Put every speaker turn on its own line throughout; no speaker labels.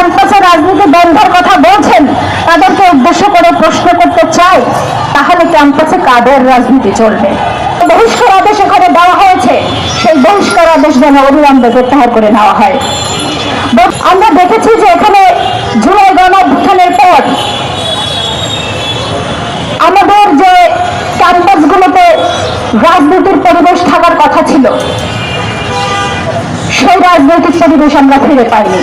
ক্যাম্পাসে রাজনীতি বন্ধের কথা বলছেন, তাদেরকে উদ্দেশ্য করে প্রশ্ন করতে চাই, তাহলে ক্যাম্পাসে কাদের রাজনীতি চলবে? বহিষ্কার আদেশ এখানে দেওয়া হয়েছে, সেই বহিষ্কার আদেশ যেন অবিলম্বে প্রত্যাহার করে নেওয়া হয়। আমরা দেখেছি যে এখানে জুলাই গণ অভ্যুত্থানের পর আমাদের যে ক্যাম্পাসগুলোতে রাজনীতির পরিবেশ থাকার কথা ছিল, সেই রাজনৈতিক পরিবেশ আমরা ফিরে পাইনি।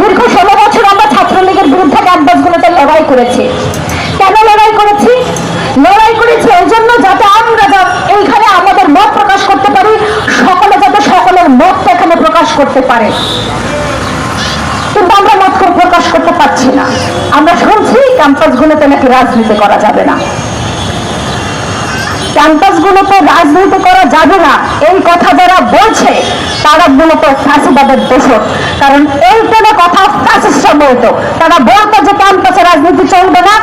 দীর্ঘ ষোলো বছর আমরা ছাত্রলীগের বিরুদ্ধে ক্যাম্পাসগুলোতে লড়াই করেছি। কেন লড়াই করেছি? লড়াই করেছি এই জন্য যাতে আমরা এইখানে আমাদের মত প্রকাশ করতে পারি, সকলে যাতে সকলের মতটা এখানে প্রকাশ করতে পারে। কিন্তু আমরা মত প্রকাশ করতে পারছি না। আমরা শুনছি ক্যাম্পাসগুলোতে নাকি রাজনীতি করা যাবে না। ক্যাম্পাসগুলোতে রাজনীতি করা যাবে না। এই কথা যারা বলছে তারা মূলত ফাঁসিবাদের দোষক কারণ এই কোনো কথা ফ্যাসিস্ট বলতো তারা বলতো যে ক্যাম্পাসে রাজনীতি চলবে না।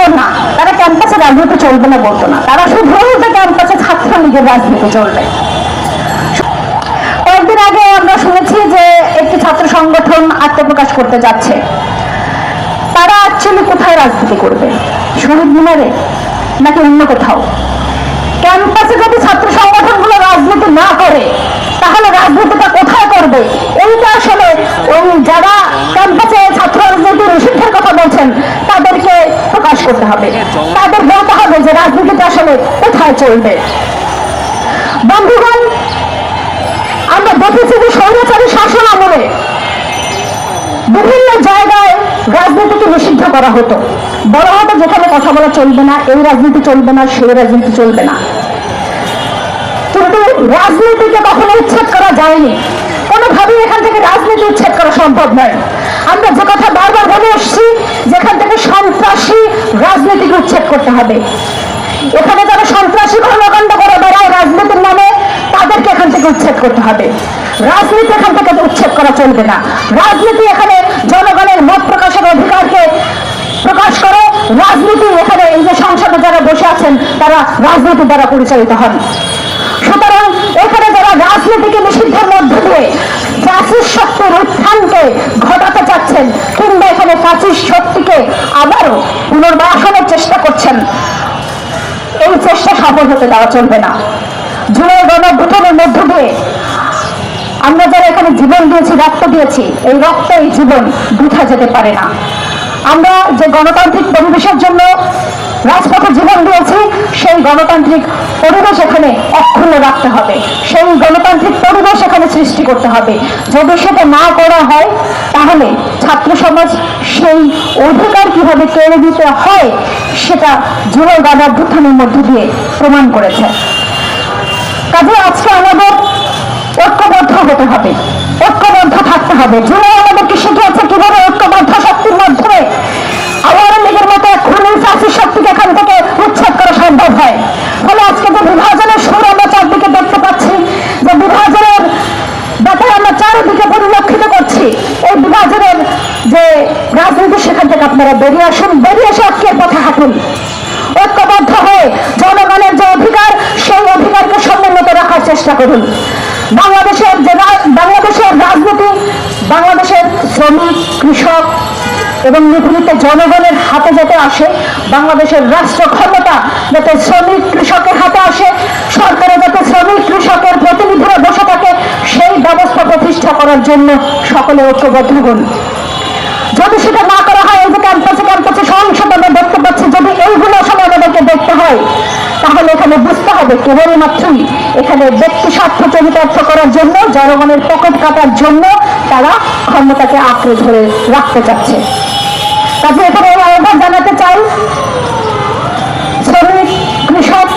ও না, তারা ক্যাম্পাসে রাজনীতি চলবে না বলতো না। তারা শুধু বলতো ক্যাম্পাসে ছাত্রলীগের রাজনীতি চলবে। কয়েকদিন আগে আমরা শুনেছি যে একটি ছাত্র সংগঠন আত্মপ্রকাশ করতে যাচ্ছে। তারা অ্যাকচুয়ালি কোথায় রাজনীতি করবে? শহীদ মিনারে? নাকি অন্য কোথাও? ক্যাম্পাসে যদি ছাত্র সংগঠনগুলো রাজনীতি না করে তাহলে রাজনীতিটা কোথায় করবে? এইটা আসলে ওই যারা ক্যাম্পাসে ছাত্র রাজনীতি নিষিদ্ধের কথা বলছেন, তাদেরকে প্রকাশ করতে হবে। তাদের বলতে হবে যে রাজনীতিটা আসলে কোথায় চলবে। বন্ধুগণ, আমরা দেখেছি যে স্বৈরাচারী শাসন আমলে বিভিন্ন জায়গায় রাজনীতিকে নিষিদ্ধ করা হতো। বড় হতো যেখানে কথা বলা চলবে না, এই রাজনীতি চলবে না, সেই রাজনীতি চলবে না। রাজনীতিকে কখনো উচ্ছেদ করা যায়নি। কোনোভাবেই এখান থেকে রাজনীতি উচ্ছেদ করা সম্ভব নয়। আমরা যে কথা বারবার বলে এসেছি, যেখান থেকে সন্ত্রাসী রাজনীতিকে উচ্ছেদ করতে হবে। এখানে যারা সন্ত্রাসী কর্মকাণ্ড করে বেড়ায় রাজনীতির নামে, তাদেরকে এখান থেকে উচ্ছেদ করতে হবে। রাজনীতি এখান থেকে উচ্ছেদ করা চলবে না। রাজনীতি এখানে জনগণের মত প্রকাশের অধিকারকে প্রকাশ করে, রাজনীতি এখানে এই যে সংসদে যারা বসে আছেন, তারা রাজনীতি দ্বারা পরিচালিত হন। সুতরাং এখানে যারা রাজনীতিকে নিষিদ্ধের মধ্য দিয়ে ফ্যাসিস্ট শক্তির উত্থানকে ঘটাতে চাচ্ছেন। কিংবা এখানে ফ্যাসিস্ট শক্তিকে আবারও পুনর্বাসনের চেষ্টা করছেন। এই চেষ্টা সফল হতে দেওয়া চলবে না। জুলাই গণভূতনের মধ্য দিয়ে আমরা যারা এখানে জীবন দিয়েছি, রক্ত দিয়েছি, এই রক্ত এই জীবন বৃথা যেতে পারে না। আমরা যে গণতান্ত্রিক পরিবেশের জন্য রাজপথে জীবন দিয়েছি, সেই গণতান্ত্রিক পরিবেশ এখানে অক্ষুণ্ণ রাখতে হবে। সেই গণতান্ত্রিক পরিবেশ এখানে সৃষ্টি করতে হবে। যদি সেটা না করা হয়, তাহলে ছাত্র সমাজ সেই অধিকার কীভাবে কেড়ে দিতে হয়, সেটা জুলাই গণঅভ্যুত্থানের মধ্য দিয়ে প্রমাণ করেছে। কাজে আজকে আমাদের ঐক্যবদ্ধ হতে হবে। ঐক্যবদ্ধ থাকতে হবে। জুলাই আমাদেরকে শিখিয়েছে কীভাবে ঐক্যবদ্ধ শক্তির মাধ্যমে আওয়ামী লীগের মতো এক খুনি চাষি শক্তিকে এখান থেকে উচ্ছেদ করা সম্ভব হয় ফলে আজকে যে বিভাজনের সুর আমরা চারদিকে দেখতে পাচ্ছি যে বিভাজনের ব্যাপারে আমরা চারিদিকে পরিলক্ষিত করছি এই বিভাজনের যে রাজনীতি সেখান থেকে আপনারা বেরিয়ে আসুন, বেরিয়ে এসে আজকের পথে হাঁটুন। ঐক্যবদ্ধ হয়ে জনগণের যে অধিকার, সেই অধিকারকে সমুন্নত রাখার চেষ্টা করুন। বাংলাদেশের যে বাংলাদেশের রাজনীতি, বাংলাদেশের শ্রমিক, কৃষক এবং নিপীড়িত জনগণের হাতে যাতে আসে, বাংলাদেশের রাষ্ট্র ক্ষমতা যাতে শ্রমিক, কৃষকের হাতে আসে, সরকারে যাতে শ্রমিক, কৃষকের প্রতিনিধিরা বসে থাকে, সেই ব্যবস্থা প্রতিষ্ঠা করার জন্য সকলে ঐক্যবদ্ধ হন। যদি সেটা না করা হয়, এই যে ক্যাম্পাসে ক্যাম্পাসে আমরা দেখতে পাচ্ছি, যদি এইগুলো আসলে আমাদেরকে দেখতে হয়, তাহলে এখানে বুঝতে হবে কেবলমাত্রই এখানে ব্যক্তি স্বার্থ চরিতার্থ করার জন্য, জনগণের পকেট কাটার জন্য তারা ক্ষমতাকে আঁকড়ে ধরে রাখতে চাচ্ছে। কাজে এখানে আহ্বান জানাতে চাই, শ্রমিক, কৃষক